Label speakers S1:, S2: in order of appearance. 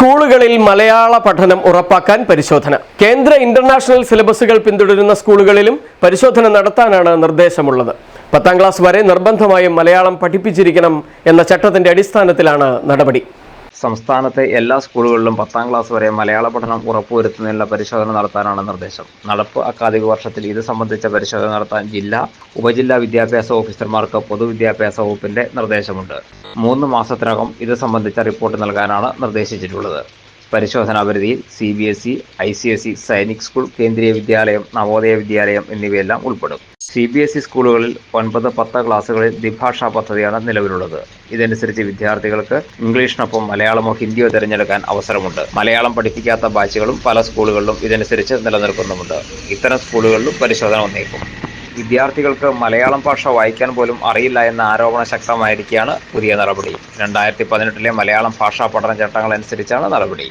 S1: സ്കൂളുകളിൽ മലയാള പഠനം ഉറപ്പാക്കാൻ പരിശോധന. കേന്ദ്ര ഇന്റർനാഷണൽ സിലബസുകൾ പിന്തുടരുന്ന സ്കൂളുകളിലും പരിശോധന നടത്താനാണ് നിർദ്ദേശമുള്ളത്. പത്താം ക്ലാസ് വരെ നിർബന്ധമായും മലയാളം പഠിപ്പിച്ചിരിക്കണം എന്ന ചട്ടത്തിന്റെ അടിസ്ഥാനത്തിലാണ് നടപടി.
S2: സംസ്ഥാനത്തെ എല്ലാ സ്കൂളുകളിലും പത്താം ക്ലാസ് വരെ മലയാള പഠനം ഉറപ്പുവരുത്തുന്നതിനുള്ള പരിശോധന നടത്താനാണ് നിർദ്ദേശം. നടപ്പ് അക്കാദമിക വർഷത്തിൽ ഇത് സംബന്ധിച്ച പരിശോധന നടത്താൻ ജില്ലാ ഉപജില്ലാ വിദ്യാഭ്യാസ ഓഫീസർമാർക്ക് പൊതുവിദ്യാഭ്യാസ വകുപ്പിന്റെ നിർദ്ദേശമുണ്ട്. മൂന്ന് മാസത്തിനകം ഇത് സംബന്ധിച്ച റിപ്പോർട്ട് നൽകാനാണ് നിർദ്ദേശിച്ചിട്ടുള്ളത്. പരിശോധനാ പരിധിയിൽ C B S E I C S E Sainik school Kendriya Vidyalaya Navodaya Vidyalaya എന്നിവയെല്ലാം ഉൾപ്പെടും. സി ബി എസ് ഇ സ്കൂളുകളിൽ ഒൻപത് പത്ത് ക്ലാസ്സുകളിൽ ദ്വിഭാഷാ പദ്ധതിയാണ് നിലവിലുള്ളത്. ഇതനുസരിച്ച് വിദ്യാർത്ഥികൾക്ക് ഇംഗ്ലീഷിനൊപ്പം മലയാളമോ ഹിന്ദിയോ തിരഞ്ഞെടുക്കാൻ അവസരമുണ്ട്. മലയാളം പഠിപ്പിക്കാത്ത ബാച്ചുകളും പല സ്കൂളുകളിലും ഇതനുസരിച്ച് നിലനിൽക്കുന്നുമുണ്ട്. ഇത്തരം സ്കൂളുകളിലും പരിശോധന വന്നേക്കും. വിദ്യാർത്ഥികൾക്ക് മലയാളം ഭാഷ വായിക്കാൻ പോലും അറിയില്ല എന്ന ആരോപണം ശക്തമായിരിക്കുകയാണ് പുതിയ നടപടി. രണ്ടായിരത്തി പതിനെട്ടിലെ മലയാളം ഭാഷാ പഠന ചട്ടങ്ങൾ അനുസരിച്ചാണ് നടപടി.